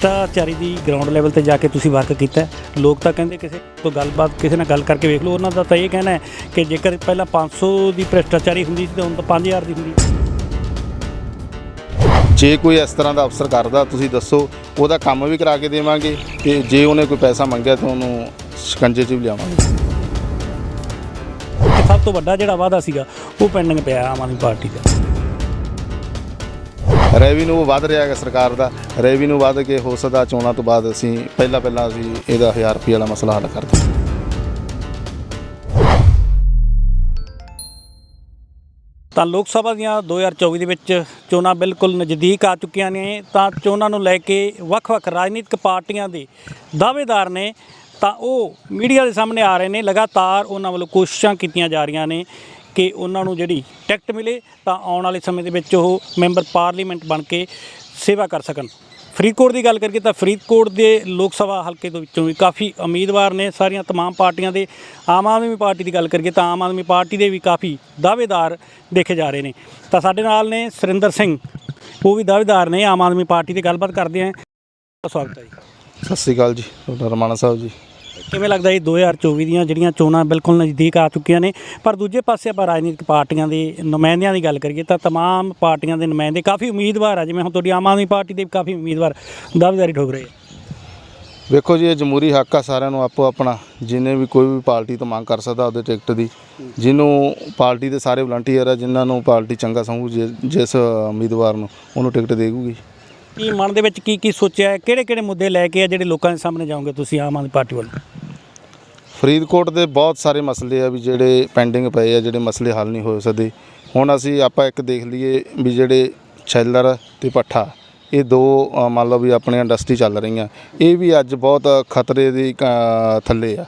ਭ੍ਰਿਸ਼ਟਾਚਾਰੀ ਦੀ ground level ਤੇ ਜਾ ਕੇ ਤੁਸੀਂ ਵਰਕ ਕੀਤਾ। ਲੋਕ ਤਾਂ ਕਹਿੰਦੇ ਕਿਸੇ ਤੋਂ ਗੱਲਬਾਤ ਕਿਸੇ ਨਾਲ ਗੱਲ ਕਰਕੇ ਵੇਖ ਲਓ। ਉਹਨਾਂ ਦਾ ਤਾਂ ਇਹ ਕਹਿਣਾ ਹੈ ਕਿ ਜੇਕਰ ਪਹਿਲਾਂ 500 ਦੀ ਭ੍ਰਿਸ਼ਟਾਚਾਰੀ ਹੁੰਦੀ ਸੀ ਤਾਂ ਹੁਣ ਤਾਂ 5000 ਦੀ ਹੁੰਦੀ ਜੇ ਕੋਈ ਇਸ ਤਰ੍ਹਾਂ ਦਾ ਅਫਸਰ ਕਰਦਾ ਤੁਸੀਂ ਦੱਸੋ ਉਹਦਾ ਕੰਮ ਵੀ ਕਰਾ ਕੇ ਦੇਵਾਂਗੇ ਤੇ ਜੇ ਉਹਨੇ ਕੋਈ ਪੈਸਾ ਮੰਗਿਆ ਤਾਂ ਉਹਨੂੰ ਸ਼ਿਕੰਜੇ 'ਚ ਵੀ ਲਿਆਵਾਂਗੇ। ਸਭ ਤੋਂ ਵੱਡਾ ਜਿਹੜਾ ਵਾਅਦਾ ਸੀਗਾ ਉਹ ਪੈਂਡਿੰਗ ਪਿਆ ਆਮ ਆਦਮੀ ਪਾਰਟੀ ਦਾ। ਰੈਵਨਿਊ ਵਧ ਰਿਹਾ ਹੈ ਸਰਕਾਰ ਦਾ। ਰੈਵਨਿਊ ਵਧ ਕੇ ਹੋ ਸਕਦਾ ਚੋਣਾਂ ਤੋਂ ਬਾਅਦ ਅਸੀਂ ਪਹਿਲਾਂ ਪਹਿਲਾਂ ਅਸੀਂ ਇਹਦਾ 1000 ਰੁਪਏ ਵਾਲਾ ਮਸਲਾ ਹੱਲ ਕਰਦੇ ਦਾਂਗੇ ਤਾਂ ਲੋਕ ਸਭਾ ਦੀਆਂ 2024 ਦੇ ਵਿੱਚ ਚੋਣਾਂ ਬਿਲਕੁਲ ਨਜ਼ਦੀਕ ਆ ਚੁੱਕੀਆਂ ਨੇ, ਤਾਂ ਚੋਣਾਂ ਨੂੰ ਲੈ ਕੇ ਵੱਖ-ਵੱਖ ਰਾਜਨੀਤਿਕ ਪਾਰਟੀਆਂ ਦੇ ਦਾਅਵੇਦਾਰ ਨੇ, ਤਾਂ ਉਹ ਮੀਡੀਆ ਦੇ ਸਾਹਮਣੇ ਆ ਰਹੇ ਨੇ, ਲਗਾਤਾਰ ਉਹਨਾਂ ਵੱਲੋਂ ਕੋਸ਼ਿਸ਼ਾਂ ਕੀਤੀਆਂ ਜਾ ਰਹੀਆਂ ਨੇ। ਕਿ ਉਹਨਾਂ ਨੂੰ ਜਿਹੜੀ ਟਿਕਟ ਮਿਲੇ ਤਾਂ ਆਉਣ ਵਾਲੇ ਸਮੇਂ ਦੇ ਵਿੱਚ ਉਹ ਮੈਂਬਰ ਪਾਰਲੀਮੈਂਟ ਬਣ ਕੇ ਸੇਵਾ ਕਰ ਸਕਣ ਫਰੀਦਕੋਟ ਦੀ ਗੱਲ ਕਰੀਏ ਤਾਂ ਫਰੀਦਕੋਟ ਦੇ ਲੋਕ ਸਭਾ ਹਲਕੇ ਦੇ ਵਿੱਚੋਂ ਵੀ ਕਾਫੀ ਉਮੀਦਵਾਰ ਨੇ ਸਾਰੀਆਂ तमाम ਪਾਰਟੀਆਂ ਦੇ ਆਮ ਆਦਮੀ ਪਾਰਟੀ ਦੀ ਗੱਲ ਕਰੀਏ ਤਾਂ ਆਮ ਆਦਮੀ ਪਾਰਟੀ ਦੇ ਵੀ ਕਾਫੀ ਦਾਅਵੇਦਾਰ ਦੇਖੇ ਜਾ ਰਹੇ ਨੇ ਤਾਂ ਸਾਡੇ ਨਾਲ ਨੇ ਸੁਰਿੰਦਰ ਸਿੰਘ ਉਹ ਵੀ ਦਾਅਵੇਦਾਰ ਨੇ ਆਮ ਆਦਮੀ ਪਾਰਟੀ ਦੀ ਗੱਲਬਾਤ ਕਰਦੇ ਆਂ ਸਵਾਗਤ ਹੈ ਜੀ ਸਤਿ ਸ੍ਰੀ ਅਕਾਲ ਜੀ ਤੁਹਾਡਾ ਰਮਾਣਾ ਸਾਹਿਬ ਜੀ ਕਿਵੇਂ ਲੱਗਦਾ ਜੀ 2024 ਦੀਆਂ ਜਿਹੜੀਆਂ ਚੋਣਾਂ ਬਿਲਕੁਲ ਨਜ਼ਦੀਕ ਆ ਚੁੱਕੀਆਂ ਨੇ ਪਰ ਦੂਜੇ ਪਾਸੇ ਆਪਾਂ ਰਾਜਨੀਤਿਕ ਪਾਰਟੀਆਂ ਦੇ ਨੁਮਾਇੰਦਿਆਂ ਦੀ ਗੱਲ ਕਰੀਏ ਤਾਂ तमाम ਪਾਰਟੀਆਂ ਦੇ ਨੁਮਾਇੰਦੇ ਕਾਫੀ ਉਮੀਦਵਾਰ ਆ ਜਿਵੇਂ ਹੁਣ ਤੁਹਾਡੀ ਆਮ ਆਦਮੀ ਪਾਰਟੀ ਦੇ ਵੀ ਕਾਫੀ ਉਮੀਦਵਾਰ ਦਾਅਵੇਦਾਰੀ ਠੋਕ ਰਹੇ ਆ ਵੇਖੋ ਜੀ ਇਹ ਜਮਹੂਰੀ ਹੱਕ ਆ ਸਾਰਿਆਂ ਨੂੰ ਆਪੋ ਆਪਣਾ ਜਿਹਨੇ ਵੀ ਕੋਈ ਵੀ ਪਾਰਟੀ ਤੋਂ ਮੰਗ ਕਰ ਸਕਦਾ ਉਹਦੇ ਟਿਕਟ ਦੀ ਜਿਹਨੂੰ ਪਾਰਟੀ ਦੇ ਸਾਰੇ ਵਲੰਟੀਅਰ ਆ ਜਿਨ੍ਹਾਂ ਨੂੰ ਪਾਰਟੀ ਚੰਗਾ ਸਮਝੂ ਜਿ- ਜਿਸ ਉਮੀਦਵਾਰ ਨੂੰ ਉਹਨੂੰ ਟਿਕਟ ਦੇਗੂਗੀ ਕੀ ਮਨ ਦੇ ਵਿੱਚ ਕੀ ਕੀ ਸੋਚਿਆ ਹੈ ਕਿਹੜੇ ਕਿਹੜੇ ਮੁੱਦੇ ਲੈ ਕੇ ਆ ਜਿਹੜੇ ਲੋਕਾਂ ਦੇ ਸਾਹਮਣੇ ਜਾਓਗੇ ਤੁਸੀਂ ਆਮ ਆਦਮੀ ਪਾਰਟੀ ਵੱਲੋਂ ਫਰੀਦਕੋਟ ਦੇ ਬਹੁਤ ਸਾਰੇ ਮਸਲੇ ਆ ਵੀ ਜਿਹੜੇ ਪੈਂਡਿੰਗ ਪਏ ਆ ਜਿਹੜੇ ਮਸਲੇ ਹੱਲ ਨਹੀਂ ਹੋ ਸਕਦੇ ਹੁਣ ਅਸੀਂ ਆਪਾਂ ਇੱਕ ਦੇਖ ਲਈਏ ਵੀ ਜਿਹੜੇ ਛੈਲਰ ਤੇ ਪੱਠਾ ਇਹ ਦੋ ਮੰਨ ਲਓ ਵੀ ਆਪਣੀਆਂ ਇੰਡਸਟਰੀ ਚੱਲ ਰਹੀਆਂ। ਇਹ ਵੀ ਅੱਜ ਬਹੁਤ ਖਤਰੇ ਦੀ ਅ, ਥੱਲੇ ਆ।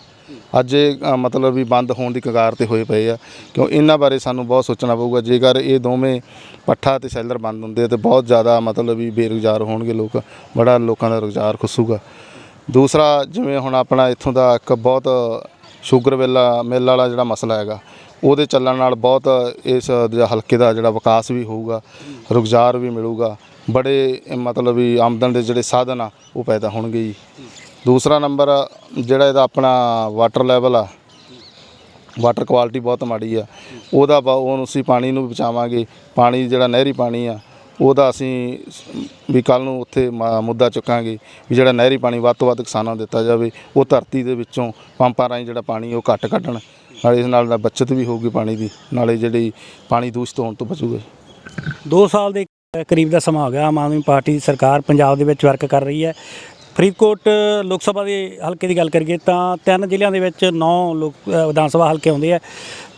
ਅੱਜ ਇਹ ਮਤਲਬ ਵੀ ਬੰਦ ਹੋਣ ਦੀ ਕਗਾਰ ਤੇ ਹੋਏ ਪਏ ਆ। ਕਿਉਂ ਇਹਨਾਂ ਬਾਰੇ ਸਾਨੂੰ ਬਹੁਤ ਸੋਚਣਾ ਪਊਗਾ। ਜੇਕਰ ਇਹ ਦੋਵੇਂ ਪੱਠਾ ਤੇ ਸੈਲਰ ਬੰਦ ਹੁੰਦੇ ਆ ਤੇ ਬਹੁਤ ਜ਼ਿਆਦਾ ਮਤਲਬ ਵੀ ਬੇਰੁਜ਼ਗਾਰ ਹੋਣਗੇ ਲੋਕ। ਬੜਾ ਲੋਕਾਂ ਦਾ ਰੁਜ਼ਗਾਰ ਖੁੱਸੂਗਾ। ਦੂਸਰਾ ਜਿਵੇਂ ਹੁਣ ਆਪਣਾ ਇੱਥੋਂ ਦਾ ਇੱਕ ਬਹੁਤ ਸ਼ੂਗਰ ਵੇਲਾ ਮਿੱਲ ਵਾਲਾ ਜਿਹੜਾ ਮਸਲਾ ਹੈਗਾ, ਉਹਦੇ ਚੱਲਣ ਨਾਲ ਬਹੁਤ ਇਸ ਜਿਹੜਾ ਹਲਕੇ ਦਾ ਜਿਹੜਾ ਵਿਕਾਸ ਵੀ ਹੋਊਗਾ, ਰੁਜ਼ਗਾਰ ਵੀ ਮਿਲੂਗਾ, ਬੜੇ ਮਤਲਬ ਵੀ ਆਮਦਨ ਦੇ ਜਿਹੜੇ ਸਾਧਨ ਆ, ਉਹ ਪੈਦਾ ਹੋਣਗੇ ਜੀ। ਦੂਸਰਾ ਨੰਬਰ ਜਿਹੜਾ ਇਹਦਾ ਆਪਣਾ ਵਾਟਰ ਲੈਵਲ ਆ ਵਾਟਰ ਕੁਆਲਿਟੀ ਬਹੁਤ ਮਾੜੀ ਆ, ਉਹਦਾ ਬ- ਉਹਨੂੰ ਅਸੀਂ ਪਾਣੀ ਨੂੰ ਬਚਾਵਾਂਗੇ, ਪਾਣੀ ਜਿਹੜਾ ਨਹਿਰੀ ਪਾਣੀ ਆ ਉਹਦਾ ਅਸੀਂ ਵੀ ਕੱਲ ਨੂੰ ਉੱਥੇ ਮ- ਮੁੱਦਾ ਚੁੱਕਾਂਗੇ ਵੀ ਜਿਹੜਾ ਨਹਿਰੀ ਪਾਣੀ ਵੱਧ ਤੋਂ ਵੱਧ ਕਿਸਾਨਾਂ ਨੂੰ ਦਿੱਤਾ ਜਾਵੇ, ਉਹ ਧਰਤੀ ਦੇ ਵਿੱਚੋਂ ਪੰਪਾਂ ਰਾਹੀਂ ਜਿਹੜਾ ਪਾਣੀ ਉਹ ਘੱਟ ਕੱਢਣ, ਨਾਲੇ ਇਸ ਨਾਲ ਦਾ ਬਚਤ ਵੀ ਹੋਊਗੀ ਪਾਣੀ ਦੀ, ਨਾਲੇ ਜਿਹੜੀ ਪਾਣੀ ਦੂਸ਼ਿਤ ਹੋਣ ਤੋਂ ਬਚੂਗਾ। 2 ਸਾਲ ਦੇ ਕਰੀਬ ਦਾ ਸਮਾਂ ਹੋ ਗਿਆ, ਆਮ ਆਦਮੀ ਪਾਰਟੀ ਦੀ ਸਰਕਾਰ ਪੰਜਾਬ ਦੇ ਵਿੱਚ ਵਰਕ ਕਰ ਰਹੀ ਹੈ। ਫਰੀਦਕੋਟ ਲੋਕ ਸਭਾ ਦੇ ਹਲਕੇ ਦੀ ਗੱਲ ਕਰੀਏ ਤਾਂ ਤਿੰਨ ਜ਼ਿਲ੍ਹਿਆਂ ਦੇ ਵਿੱਚ 9 ਲੋਕ ਵਿਧਾਨ ਸਭਾ ਹਲਕੇ ਆਉਂਦੇ ਆ।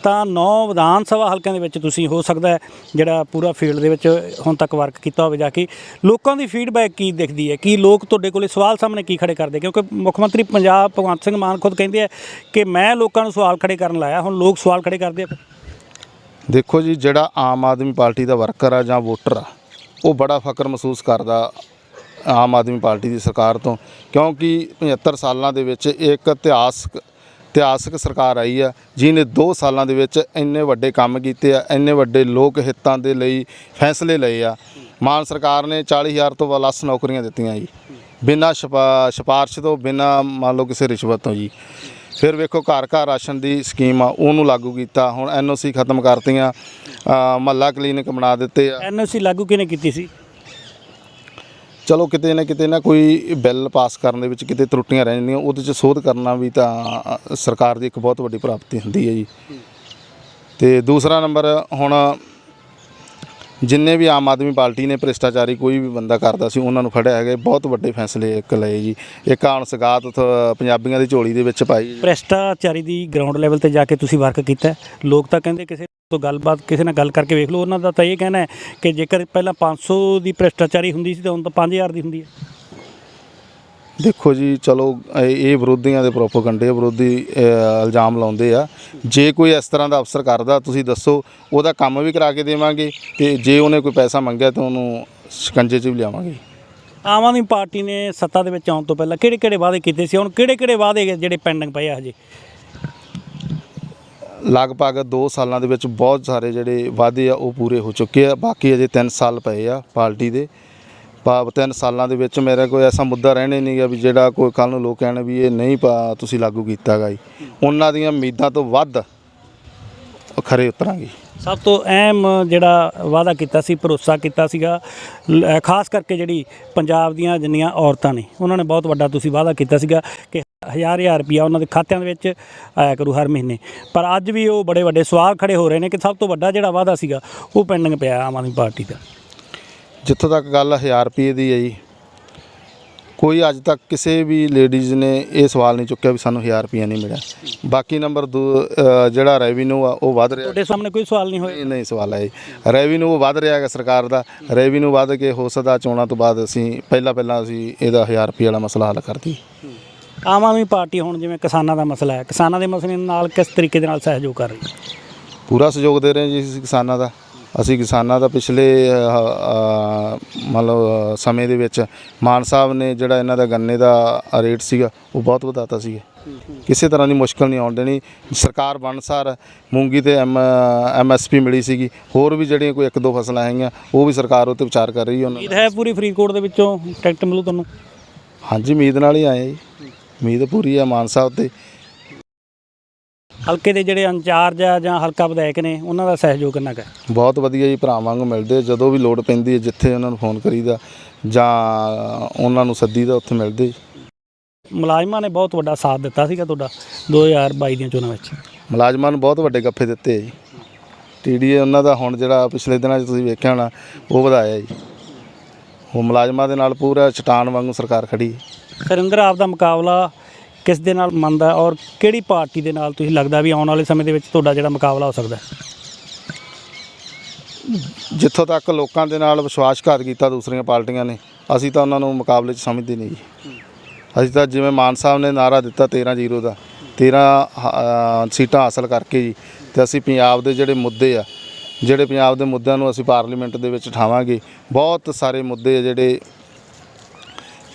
ਤਾਂ 9 ਵਿਧਾਨ ਸਭਾ ਹਲਕਿਆਂ ਦੇ ਵਿੱਚ ਤੁਸੀਂ ਹੋ ਸਕਦਾ ਹੈ ਜਿਹੜਾ ਪੂਰਾ ਫੀਲਡ ਦੇ ਵਿੱਚ ਹੁਣ ਤੱਕ ਵਰਕ ਕੀਤਾ ਹੋਵੇ ਜਾ ਕੇ। ਲੋਕਾਂ ਦੀ ਫੀਡਬੈਕ ਕੀ ਦਿਖਦੀ ਹੈ? ਕਿ ਲੋਕ ਤੁਹਾਡੇ ਕੋਲੇ ਸਵਾਲ ਸਾਹਮਣੇ ਕੀ ਖੜੇ ਕਰਦੇ? ਕਿਉਂਕਿ ਮੁੱਖ ਮੰਤਰੀ ਪੰਜਾਬ ਭਗਵੰਤ ਸਿੰਘ ਮਾਨ ਖੁਦ ਕਹਿੰਦੇ ਆ ਕਿ ਮੈਂ ਲੋਕਾਂ ਨੂੰ ਸਵਾਲ ਖੜੇ ਕਰਨ ਲਾਇਆ, ਹੁਣ ਲੋਕ ਸਵਾਲ ਖੜੇ ਕਰਦੇ ਆ। ਦੇਖੋ ਜੀ, ਜਿਹੜਾ ਆਮ ਆਦਮੀ ਪਾਰਟੀ ਦਾ ਵਰਕਰ ਆ ਜਾਂ ਵੋਟਰ ਆ, ਉਹ ਬੜਾ ਫਕਰ ਮਹਿਸੂਸ ਕਰਦਾ ਆਮ ਆਦਮੀ ਪਾਰਟੀ ਦੀ ਸਰਕਾਰ ਤੋਂ, ਕਿਉਂਕਿ 75 ਸਾਲਾਂ ਦੇ ਵਿੱਚ ਇੱਕ ਇਤਿਹਾਸਕ ਇਤਿਹਾਸਕ ਸਰਕਾਰ ਆਈ ਆ ਜਿਹਨੇ 2 ਸਾਲਾਂ ਦੇ ਵਿੱਚ ਇੰਨੇ ਵੱਡੇ ਕੰਮ ਕੀਤੇ ਆ, ਇੰਨੇ ਵੱਡੇ ਲੋਕ ਹਿੱਤਾਂ ਦੇ ਲਈ ਫੈਸਲੇ ਲਏ ਆ। ਮਾਨ ਸਰਕਾਰ ਨੇ 40000 ਤੋਂ ਪਲੱਸ ਨੌਕਰੀਆਂ ਦਿੱਤੀਆਂ ਜੀ। ਬਿਨਾਂ ਛਪਾ- ਸਿਫਾਰਿਸ਼ ਤੋਂ, ਬਿਨਾਂ ਮੰਨ ਲਓ ਕਿਸੇ ਰਿਸ਼ਵਤ ਤੋਂ ਜੀ। ਫਿਰ ਵੇਖੋ ਘਰ ਘਰ ਰਾਸ਼ਨ ਦੀ ਸਕੀਮ ਆ, ਉਹਨੂੰ ਲਾਗੂ ਕੀਤਾ, ਹੁਣ ਐਨਓਸੀ ਖਤਮ ਕਰਤੀਆਂ ਮਹੱਲਾ ਕਲੀਨਿਕ ਬਣਾ ਦਿੱਤੇ ਆ। ਐਨਓਸੀ ਲਾਗੂ ਕਿਹਨੇ ਕੀਤੀ ਸੀ? ਚਲੋ ਕਿਤੇ ਨਾ ਕਿਤੇ ਨਾ ਕੋਈ ਬਿੱਲ ਪਾਸ ਕਰਨ ਦੇ ਵਿੱਚ ਕਿਤੇ ਤਰੁੱਟੀਆਂ ਰਹਿ ਜਾਂਦੀਆਂ, ਉਹਦੇ 'ਚ ਸੋਧ ਕਰਨਾ ਵੀ ਤਾਂ ਸਰਕਾਰ ਦੀ ਇੱਕ ਬਹੁਤ ਵੱਡੀ ਪ੍ਰਾਪਤੀ ਹੁੰਦੀ ਹੈ ਜੀ। ਤੇ ਦੂਸਰਾ ਨੰਬਰ, ਹੁਣ ਜਿੰਨੇ ਵੀ ਆਮ ਆਦਮੀ ਪਾਰਟੀ ਨੇ, ਭ੍ਰਿਸ਼ਟਾਚਾਰੀ ਕੋਈ ਵੀ ਬੰਦਾ ਕਰਦਾ ਸੀ, ਉਹਨਾਂ ਨੂੰ ਫੜਿਆ ਹੈਗਾ ਬਹੁਤ ਵੱਡੇ ਫੈਸਲੇ ਇੱਕ ਲਏ ਜੀ। ਇੱਕ ਆਣ ਸਗਾਤ ਪੰਜਾਬੀਆਂ ਦੀ ਝੋਲੀ ਦੇ ਵਿੱਚ ਪਾਈ ਭ੍ਰਿਸ਼ਟਾਚਾਰੀ ਦੀ ਗਰਾਊਂਡ ਲੈਵਲ ਤੇ ਜਾ ਕੇ ਤੁਸੀਂ ਵਰਕ ਕੀਤਾ, ਲੋਕ ਤਾਂ ਕਹਿੰਦੇ ਕਿਸੇ ਤੋਂ ਗੱਲਬਾਤ ਕਿਸੇ ਨਾਲ ਗੱਲ ਕਰਕੇ ਵੇਖ ਲਓ। ਉਹਨਾਂ ਦਾ ਤਾਂ ਇਹ ਕਹਿਣਾ ਹੈ ਕਿ ਜੇਕਰ ਪਹਿਲਾਂ 500 ਦੀ ਭ੍ਰਿਸ਼ਟਾਚਾਰੀ ਹੁੰਦੀ ਸੀ ਤਾਂ ਹੁਣ ਤਾਂ 5000 ਦੀ ਹੁੰਦੀ ਹੈ। ਦੇਖੋ ਜੀ ਚਲੋ ਇਹ ਇਹ ਵਿਰੋਧੀਆਂ ਦੇ ਪ੍ਰੋਪਗੈਂਡੇ ਵਿਰੋਧੀ ਇਲਜ਼ਾਮ ਲਾਉਂਦੇ ਆ। ਜੇ ਕੋਈ ਇਸ ਤਰ੍ਹਾਂ ਦਾ ਅਫਸਰ ਕਰਦਾ ਤੁਸੀਂ ਦੱਸੋ ਉਹਦਾ ਕੰਮ ਵੀ ਕਰਾ ਕੇ ਦੇਵਾਂਗੇ ਤੇ ਜੇ ਉਹਨੇ ਕੋਈ ਪੈਸਾ ਮੰਗਿਆ ਤਾਂ ਉਹਨੂੰ ਸ਼ਿਕੰਜੇ 'ਚ ਵੀ ਲਿਆਵਾਂਗੇ। ਆਮ ਆਦਮੀ ਪਾਰਟੀ ਨੇ ਸੱਤਾ ਦੇ ਵਿੱਚ ਆਉਣ ਤੋਂ ਪਹਿਲਾਂ ਕਿਹੜੇ ਕਿਹੜੇ ਵਾਅਦੇ ਕੀਤੇ ਸੀ? ਹੁਣ ਕਿਹੜੇ ਕਿਹੜੇ ਵਾਅਦੇ ਜਿਹੜੇ ਪੈਂਡਿੰਗ ਪਏ ਆ ਹਜੇ? ਲਗਭਗ 2 ਸਾਲਾਂ ਦੇ ਵਿੱਚ ਬਹੁਤ ਸਾਰੇ ਜਿਹੜੇ ਵਾਅਦੇ ਆ, ਉਹ ਪੂਰੇ ਹੋ ਚੁੱਕੇ ਆ। ਬਾਕੀ ਅਜੇ 3 ਸਾਲ ਪਏ ਆ ਪਾਰਟੀ ਦੇ। ਭਾਵ ਤਿੰਨ ਸਾਲਾਂ ਦੇ ਵਿੱਚ ਮੇਰਾ ਕੋਈ ਐਸਾ ਮੁੱਦਾ ਰਹਿਣੇ ਨਹੀਂ ਗਾ ਵੀ ਜਿਹੜਾ ਕੋਈ ਕੱਲ ਨੂੰ ਲੋਕ ਕਹਿਣ ਵੀ ਇਹ ਨਹੀਂ ਤੁਸੀਂ ਲਾਗੂ ਕੀਤਾ ਗਾ ਜੀ। ਉਹਨਾਂ ਦੀਆਂ ਉਮੀਦਾਂ ਤੋਂ ਵੱਧ ਖਰੇ ਉਤਰਾਂਗੇ। ਸਭ ਤੋਂ ਅਹਿਮ ਜਿਹੜਾ ਵਾਅਦਾ ਕੀਤਾ ਸੀ, ਭਰੋਸਾ ਕੀਤਾ ਸੀਗਾ ਖਾਸ ਕਰਕੇ ਜਿਹੜੀ ਪੰਜਾਬ ਦੀਆਂ ਜਿੰਨੀਆਂ ਔਰਤਾਂ ਨੇ, ਉਹਨਾਂ ਨੇ ਬਹੁਤ ਵੱਡਾ ਤੁਸੀਂ ਵਾਅਦਾ ਕੀਤਾ ਸੀਗਾ ਕਿ ਹਜ਼ਾਰ ਹਜ਼ਾਰ ਰੁਪਿਆ ਉਹਨਾਂ ਦੇ ਖਾਤਿਆਂ ਦੇ ਵਿੱਚ ਆਇਆ ਕਰੂ ਹਰ ਮਹੀਨੇ। ਪਰ ਅੱਜ ਵੀ ਉਹ ਬੜੇ ਵੱਡੇ ਸਵਾਲ ਖੜੇ ਹੋ ਰਹੇ ਨੇ ਕਿ ਸਭ ਤੋਂ ਵੱਡਾ ਜਿਹੜਾ ਵਾਅਦਾ ਸੀਗਾ ਉਹ ਪੈਂਡਿੰਗ ਪਿਆ ਆਮ ਆਦਮੀ ਪਾਰਟੀ ਦਾ। ਜਿੱਥੋਂ ਤੱਕ ਗੱਲ 1000 ਰੁਪਏ ਦੀ ਹੈ ਜੀ ਕੋਈ ਅੱਜ ਤੱਕ ਕਿਸੇ ਵੀ ਲੇਡੀਜ਼ ਨੇ ਇਹ ਸਵਾਲ ਨਹੀਂ ਚੁੱਕਿਆ ਵੀ ਸਾਨੂੰ 1000 ਰੁਪਏ ਨਹੀਂ ਮਿਲਿਆ। ਬਾਕੀ ਨੰਬਰ ਦੋ ਅ, ਜਿਹੜਾ ਰੈਵਨਿਊ ਆ ਉਹ ਵੱਧ ਰਿਹਾ। ਤੁਹਾਡੇ ਸਾਹਮਣੇ ਕੋਈ ਸਵਾਲ ਨਹੀਂ ਹੋਏ ਇਹ ਨਹੀਂ ਸਵਾਲ ਹੈ ਰੈਵਨਿਊ ਵੱਧ ਰਿਹਾ ਹੈਗਾ ਸਰਕਾਰ ਦਾ। ਰੈਵਨਿਊ ਵੱਧ ਕੇ ਹੋ ਸਕਦਾ ਚੋਣਾਂ ਤੋਂ ਬਾਅਦ ਅਸੀਂ ਪਹਿਲਾਂ ਪਹਿਲਾਂ ਅਸੀਂ ਇਹਦਾ 1000 ਰੁਪਏ ਵਾਲਾ ਮਸਲਾ ਹੱਲ ਕਰਦੀ ਆਮ ਆਦਮੀ ਪਾਰਟੀ ਹੁਣ ਜਿਵੇਂ ਕਿਸਾਨਾਂ ਦਾ ਮਸਲਾ ਹੈ ਕਿਸਾਨਾਂ ਦੇ ਮਸਲੇ ਨਾਲ ਕਿਸ ਤਰੀਕੇ ਦੇ ਨਾਲ ਸਹਿਯੋਗ ਕਰ ਰਹੀ ਹੈ? ਪੂਰਾ ਸਹਿਯੋਗ ਦੇ ਰਹੇ ਜੀ ਅਸੀਂ ਕਿਸਾਨਾਂ ਦਾ। ਅਸੀਂ ਕਿਸਾਨਾਂ ਦਾ ਪਿਛਲੇ ਮਤਲਬ ਸਮੇਂ ਦੇ ਵਿੱਚ ਮਾਨ ਸਾਹਿਬ ਨੇ ਜਿਹੜਾ ਇਹਨਾਂ ਦਾ ਗੰਨੇ ਦਾ ਰੇਟ ਸੀਗਾ ਉਹ ਬਹੁਤ ਵਧਾਤਾ ਸੀਗਾ। ਕਿਸੇ ਤਰ੍ਹਾਂ ਦੀ ਮੁਸ਼ਕਲ ਨਹੀਂ ਆਉਣ ਦੇਣੀ। ਸਰਕਾਰ ਬਣਸਾਰ ਮੂੰਗੀ ਤੇ ਐਮ ਐਮਐਸਪੀ ਮਿਲੀ ਸੀਗੀ। ਹੋਰ ਵੀ ਜਿਹੜੀਆਂ ਕੋਈ ਇੱਕ ਦੋ ਫਸਲਾਂ ਹੈਗੀਆਂ ਉਹ ਵੀ ਸਰਕਾਰ ਉੱਤੇ ਵਿਚਾਰ ਕਰ ਰਹੀ ਹੈ ਉਹਨਾਂ ਉਮੀਦ ਹੈ ਪੂਰੀ ਫਰੀਦਕੋਟ ਦੇ ਵਿੱਚੋਂ ਟਿਕਟ ਮਿਲੂ ਤੁਹਾਨੂੰ? ਹਾਂਜੀ ਉਮੀਦ ਨਾਲ ਹੀ ਆਏ ਜੀ। ਉਮੀਦ ਪੂਰੀ ਹੈ ਮਾਨ ਸਾਹਿਬ ਤੇ। ਹਲਕੇ ਦੇ ਜਿਹੜੇ ਇੰਚਾਰਜ ਆ ਜਾਂ ਹਲਕਾ ਵਿਧਾਇਕ ਨੇ ਉਹਨਾਂ ਦਾ ਸਹਿਯੋਗ ਕਿੰਨਾ ਕੁ ਹੈ? ਬਹੁਤ ਵਧੀਆ ਜੀ ਭਰਾ ਵਾਂਗ ਮਿਲਦੇ ਆ। ਜਦੋਂ ਵੀ ਲੋੜ ਪੈਂਦੀ ਹੈ ਜਿੱਥੇ ਉਹਨਾਂ ਨੂੰ ਫੋਨ ਕਰੀਦਾ ਜਾਂ ਉਹਨਾਂ ਨੂੰ ਸੱਦੀਦਾ ਉੱਥੇ ਮਿਲਦੇ। ਮੁਲਾਜ਼ਮਾਂ ਨੇ ਬਹੁਤ ਵੱਡਾ ਸਾਥ ਦਿੱਤਾ ਸੀਗਾ ਤੁਹਾਡਾ 2022 ਦੀਆਂ ਚੋਣਾਂ ਵਿੱਚ। ਮੁਲਾਜ਼ਮਾਂ ਨੂੰ ਬਹੁਤ ਵੱਡੇ ਗੱਫੇ ਦਿੱਤੇ ਆ ਜੀ। ਟੀਡੀਏ ਉਹਨਾਂ ਦਾ ਹੁਣ ਜਿਹੜਾ ਪਿਛਲੇ ਦਿਨਾਂ 'ਚ ਤੁਸੀਂ ਵੇਖਿਆ ਹੋਣਾ ਉਹ ਵਧਾਇਆ ਜੀ। ਉਹ ਮੁਲਾਜ਼ਮਾਂ ਦੇ ਨਾਲ ਪੂਰਾ ਚਟਾਨ ਵਾਂਗੂ ਸਰਕਾਰ ਖੜੀ ਹੈ ਸਰਿੰਦਰ ਆਪ ਦਾ ਮੁਕਾਬਲਾ ਕਿਸ ਦੇ ਨਾਲ ਮੰਨਦਾ ਔਰ ਕਿਹੜੀ ਪਾਰਟੀ ਦੇ ਨਾਲ ਤੁਸੀਂ ਲੱਗਦਾ ਵੀ ਆਉਣ ਵਾਲੇ ਸਮੇਂ ਦੇ ਵਿੱਚ ਤੁਹਾਡਾ ਜਿਹੜਾ ਮੁਕਾਬਲਾ ਹੋ ਸਕਦਾ ਜਿੱਥੋਂ ਤੱਕ ਲੋਕਾਂ ਦੇ ਨਾਲ ਵਿਸ਼ਵਾਸਘਾਤ ਕੀਤਾ ਦੂਸਰੀਆਂ ਪਾਰਟੀਆਂ ਨੇ, ਅਸੀਂ ਤਾਂ ਉਹਨਾਂ ਨੂੰ ਮੁਕਾਬਲੇ 'ਚ ਸਮਝਦੇ ਨਹੀਂ ਜੀ। ਅਸੀਂ ਤਾਂ ਜਿਵੇਂ ਮਾਨ ਸਾਹਿਬ ਨੇ ਨਾਰਾ ਦਿੱਤਾ 13-0 ਦਾ 13 ਸੀਟਾਂ ਹਾਸਲ ਕਰਕੇ ਜੀ, ਤੇ ਅਸੀਂ ਪੰਜਾਬ ਦੇ ਜਿਹੜੇ ਮੁੱਦੇ ਆ, ਜਿਹੜੇ ਪੰਜਾਬ ਦੇ ਮੁੱਦਿਆਂ ਨੂੰ ਅਸੀਂ ਪਾਰਲੀਮੈਂਟ ਦੇ ਵਿੱਚ ਉਠਾਵਾਂਗੇ, ਬਹੁਤ ਸਾਰੇ ਮੁੱਦੇ ਆ ਜਿਹੜੇ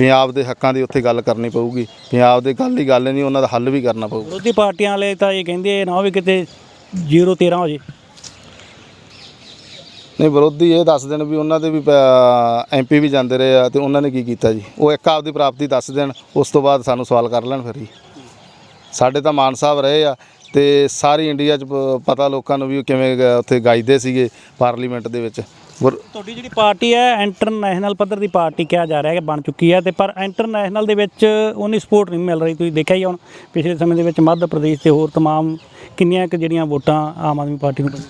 ਪੰਜਾਬ ਦੇ ਹੱਕਾਂ ਦੀ ਉੱਥੇ ਗੱਲ ਕਰਨੀ ਪਊਗੀ ਪੰਜਾਬ ਦੇ ਗੱਲ ਹੀ ਗੱਲ ਨਹੀਂ ਉਹਨਾਂ ਦਾ ਹੱਲ ਵੀ ਕਰਨਾ ਪਊਗਾ। ਵਿਰੋਧੀ ਪਾਰਟੀਆਂ ਵਾਲੇ ਤਾਂ ਇਹ ਕਹਿੰਦੇ ਨਾ ਵੀ ਕਿਤੇ 0 13 ਹੋ ਜੇ। ਨਹੀਂ ਵਿਰੋਧੀ ਇਹ ਦੱਸ ਦੇਣ ਵੀ ਉਹਨਾਂ ਦੇ ਵੀ ਐਮਪੀ ਵੀ ਜਾਂਦੇ ਰਹੇ ਆ ਤੇ ਉਹਨਾਂ ਨੇ ਕੀ ਕੀਤਾ ਜੀ? ਉਹ ਇੱਕ ਆਪਦੀ ਪ੍ਰਾਪਤੀ ਦੱਸ ਦੇਣ ਉਸ ਤੋਂ ਬਾਅਦ ਸਾਨੂੰ ਸਵਾਲ ਕਰ ਲੈਣ ਫਿਰ ਜੀ। ਸਾਡੇ ਤਾਂ ਮਾਨ ਸਾਹਿਬ ਰਹੇ ਆ ਤੇ ਸਾਰੀ ਇੰਡੀਆ 'ਚ ਪਤਾ ਲੋਕਾਂ ਨੂੰ ਵੀ ਕਿਵੇਂ ਉੱਥੇ ਗਾਈਦੇ ਸੀਗੇ ਪਾਰਲੀਮੈਂਟ ਦੇ ਵਿੱਚ। ਵਿਰ- ਤੁਹਾਡੀ ਜਿਹੜੀ ਪਾਰਟੀ ਹੈ ਇੰਟਰਨੈਸ਼ਨਲ ਪੱਧਰ ਦੀ ਪਾਰਟੀ ਕਿਹਾ ਜਾ ਰਿਹਾ ਹੈ ਕਿ ਬਣ ਚੁੱਕੀ ਹੈ ਤੇ ਪਰ ਇੰਟਰਨੈਸ਼ਨਲ ਦੇ ਵਿੱਚ ਉਹਨੀ ਸਪੋਰਟ ਨਹੀਂ ਮਿਲ ਰਹੀ ਤੁਸੀਂ ਦੇਖਿਆ ਹੀ ਹੁਣ ਪਿਛਲੇ ਸਮੇਂ ਦੇ ਵਿੱਚ ਮੱਧ ਪ੍ਰਦੇਸ਼ ਤੇ ਹੋਰ तमाम ਕਿੰਨੀਆਂ ਕੁ ਜਿਹੜੀਆਂ ਵੋਟਾਂ ਆਮ ਆਦਮੀ ਪਾਰਟੀ ਨੂੰ ਪਈਆਂ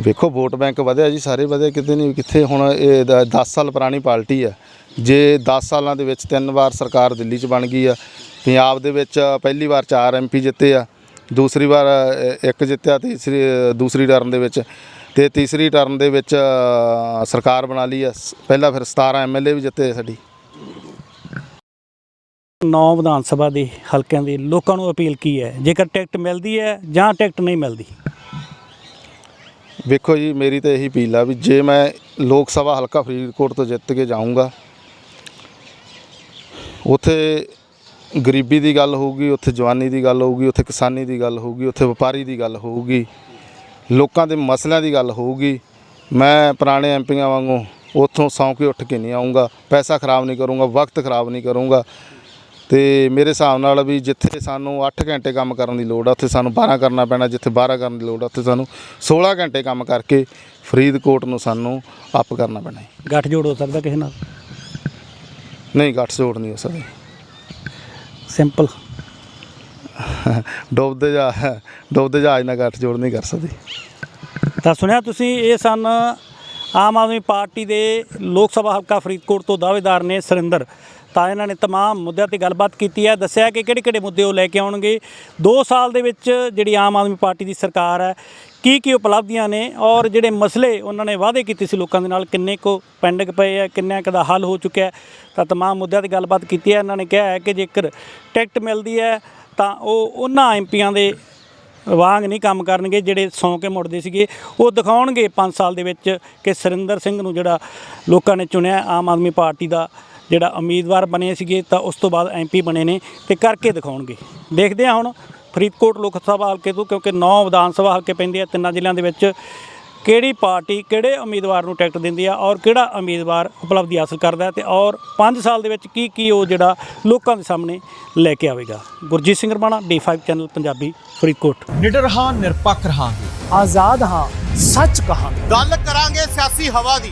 ਵੇਖੋ ਵੋਟ ਬੈਂਕ ਵਧਿਆ ਜੀ ਸਾਰੇ ਵਧੇ ਕਿਤੇ ਨਹੀਂ ਕਿੱਥੇ ਹੁਣ ਇਹ 10 ਸਾਲ ਪੁਰਾਣੀ ਪਾਰਟੀ ਆ ਜੇ 10 ਸਾਲਾਂ ਦੇ ਵਿੱਚ ਤਿੰਨ ਵਾਰ ਸਰਕਾਰ ਦਿੱਲੀ 'ਚ ਬਣ ਗਈ ਆ ਪੰਜਾਬ ਦੇ ਵਿੱਚ ਪਹਿਲੀ ਵਾਰ 4 ਐਮਪੀ ਜਿੱਤੇ ਆ ਦੂਸਰੀ ਵਾਰ ਅ, ਇੱਕ ਜਿੱਤਿਆ ਤੀਸਰੀ ਦੂਸਰੀ ਟਰਨ ਦੇ ਵਿੱਚ ਤੇ ਤੀਸਰੀ ਟਰਨ ਦੇ ਵਿੱਚ ਸਰਕਾਰ ਬਣਾ ਲਈ ਆ ਪਹਿਲਾਂ ਫਿਰ 17 ਐਮਐਲਏ ਵੀ ਜਿੱਤੇ ਸਾਡੀ। ਨੌ ਵਿਧਾਨ ਸਭਾ ਦੇ ਹਲਕਿਆਂ ਦੇ ਲੋਕਾਂ ਨੂੰ ਅਪੀਲ ਕੀ ਹੈ ਜੇਕਰ ਟਿਕਟ ਮਿਲਦੀ ਹੈ ਜਾਂ ਟਿਕਟ ਨਹੀਂ ਮਿਲਦੀ। ਵੇਖੋ ਜੀ ਮੇਰੀ ਤਾਂ ਇਹੀ ਅਪੀਲ ਆ ਵੀ ਜੇ ਮੈਂ ਲੋਕ ਸਭਾ ਹਲਕਾ ਫਰੀਦਕੋਟ ਤੋਂ ਜਿੱਤ ਕੇ ਜਾਊਂਗਾ ਉਥੇ ਗਰੀਬੀ ਦੀ ਗੱਲ ਹੋਊਗੀ ਉੱਥੇ ਜਵਾਨੀ ਦੀ ਗੱਲ ਹੋਊਗੀ ਉੱਥੇ ਕਿਸਾਨੀ ਦੀ ਗੱਲ ਹੋਊਗੀ ਉੱਥੇ ਵਪਾਰੀ ਦੀ ਗੱਲ ਹੋਊਗੀ ਲੋਕਾਂ ਦੇ ਮਸਲਿਆਂ ਦੀ ਗੱਲ ਹੋਊਗੀ। ਮੈਂ ਪੁਰਾਣੇ ਐਮਪੀਆਂ ਵਾਂਗੂ ਉੱਥੋਂ ਸੌਂ ਕੇ ਉੱਠ ਕੇ ਨਹੀਂ ਆਉਂਗਾ ਪੈਸਾ ਖਰਾਬ ਨਹੀਂ ਕਰੂੰਗਾ ਵਕਤ ਖਰਾਬ ਨਹੀਂ ਕਰੂੰਗਾ। ਤੇ ਮੇਰੇ ਹਿਸਾਬ ਨਾਲ ਵੀ ਜਿੱਥੇ ਸਾਨੂੰ 8 ਘੰਟੇ ਕੰਮ ਕਰਨ ਦੀ ਲੋੜ ਆ ਉੱਥੇ ਸਾਨੂੰ 12 ਕਰਨਾ ਪੈਣਾ ਜਿੱਥੇ 12 ਕਰਨ ਦੀ ਲੋੜ ਆ ਉੱਥੇ ਸਾਨੂੰ 16 ਘੰਟੇ ਕੰਮ ਕਰਕੇ ਫਰੀਦਕੋਟ ਨੂੰ ਸਾਨੂੰ ਅਪ ਕਰਨਾ ਪੈਣਾ ਹੈ। ਗੱਠਜੋੜ ਹੋ ਸਕਦਾ ਕਿਸੇ ਨਾਲ? ਨਹੀਂ ਗੱਠ ਜੋੜ ਨਹੀਂ ਹੋ ਸਕਦੀ। ਸਿੰਪਲ ਡੁੱਬਦੇ ਜਾ ਡੁੱਬਦੇ ਜਹਾਜ਼ ਨਾਲ ਗੱਠ ਜੋੜ ਨਹੀਂ ਕਰ ਸਕਦੀ ਤਾਂ ਸੁਣਿਆ ਤੁਸੀਂ ਇਹ ਸਨ ਆਮ ਆਦਮੀ ਪਾਰਟੀ ਦੇ ਲੋਕ ਸਭਾ ਹਲਕਾ ਫਰੀਦਕੋਟ ਤੋਂ ਦਾਅਵੇਦਾਰ ਨੇ ਸੁਰਿੰਦਰ ਤਾਂ ਇਹਨਾਂ ਨੇ तमाम ਮੁੱਦਿਆਂ ਤੇ ਗੱਲਬਾਤ ਕੀਤੀ ਹੈ ਦੱਸਿਆ ਕਿ ਕਿਹੜੇ ਕਿਹੜੇ ਮੁੱਦੇ ਉਹ ਲੈ ਕੇ ਆਉਣਗੇ 2 ਸਾਲ ਦੇ ਵਿੱਚ ਜਿਹੜੀ ਆਮ ਆਦਮੀ ਪਾਰਟੀ ਦੀ ਸਰਕਾਰ ਹੈ ਕੀ ਕੀ ਉਪਲਬਧੀਆਂ ਨੇ ਔਰ ਜਿਹੜੇ ਮਸਲੇ ਉਹਨਾਂ ਨੇ ਵਾਅਦੇ ਕੀਤੇ ਸੀ ਲੋਕਾਂ ਦੇ ਨਾਲ ਕਿੰਨੇ ਕੁ ਪੈਂਡਿੰਗ ਪਏ ਹੈ ਕਿੰਨਿਆਂ ਕੁ ਦਾ ਹੱਲ ਹੋ ਚੁੱਕਿਆ ਹੈ ਤਾਂ तमाम ਮੁੱਦਿਆਂ ਤੇ ਗੱਲਬਾਤ ਕੀਤੀ ਹੈ ਇਹਨਾਂ ਨੇ ਕਿਹਾ ਹੈ ਕਿ ਜੇਕਰ ਟਿਕਟ ਮਿਲਦੀ ਹੈ ਤਾਂ ਉਹ ਉਹਨਾਂ ਐਮਪੀਆਂ ਦੇ ਵਾਂਗ ਨਹੀਂ ਕੰਮ ਕਰਨਗੇ ਜਿਹੜੇ ਸੌਂ ਕੇ ਮੁੜਦੇ ਸੀਗੇ। ਉਹ ਦਿਖਾਉਣਗੇ 5 ਸਾਲ ਦੇ ਵਿੱਚ ਕਿ ਸੁਰਿੰਦਰ ਸਿੰਘ ਨੂੰ ਜਿਹੜਾ ਲੋਕਾਂ ਨੇ ਚੁਣਿਆ ਆਮ ਆਦਮੀ ਪਾਰਟੀ ਦਾ ਜਿਹੜਾ ਉਮੀਦਵਾਰ ਬਣੇ ਸੀਗੇ ਤਾਂ ਉਸ ਤੋਂ ਬਾਅਦ ਐਮਪੀ ਬਣੇ ਨੇ ਤੇ ਕਰਕੇ ਦਿਖਾਉਣਗੇ। ਦੇਖਦੇ ਹਾਂ ਹੁਣ ਫਰੀਦਕੋਟ ਲੋਕ ਸਭਾ ਹਲਕੇ ਤੋਂ ਕਿਉਂਕਿ 9 ਵਿਧਾਨ ਸਭਾ ਹਲਕੇ ਪੈਂਦੇ ਆ, ਤਿੰਨਾਂ ਜ਼ਿਲ੍ਹਿਆਂ ਦੇ ਵਿੱਚ ਕਿਹੜੀ ਪਾਰਟੀ ਕਿਹੜੇ ਉਮੀਦਵਾਰ ਨੂੰ ਟਿਕਟ ਦਿੰਦੀ ਆ ਔਰ ਕਿਹੜਾ ਉਮੀਦਵਾਰ ਉਪਲਬਧੀ ਹਾਸਲ ਕਰਦਾ ਤੇ ਔਰ 5 ਸਾਲ ਦੇ ਵਿੱਚ ਕੀ ਕੀ ਉਹ ਜਿਹੜਾ ਲੋਕਾਂ ਦੇ ਸਾਹਮਣੇ ਲੈ ਕੇ ਆਵੇਗਾ। Gurjeet Singh Ramana D5 channel Punjabi Faridkot. ਨਿਡਰ ਹਾਂ ਨਿਰਪੱਖ ਰਹਾਂਗੇ। ਆਜ਼ਾਦ ਹਾਂ ਸੱਚ ਕਹਾਂਗੇ। ਗੱਲ ਕਰਾਂਗੇ ਸਿਆਸੀ ਹਵਾ ਦੀ।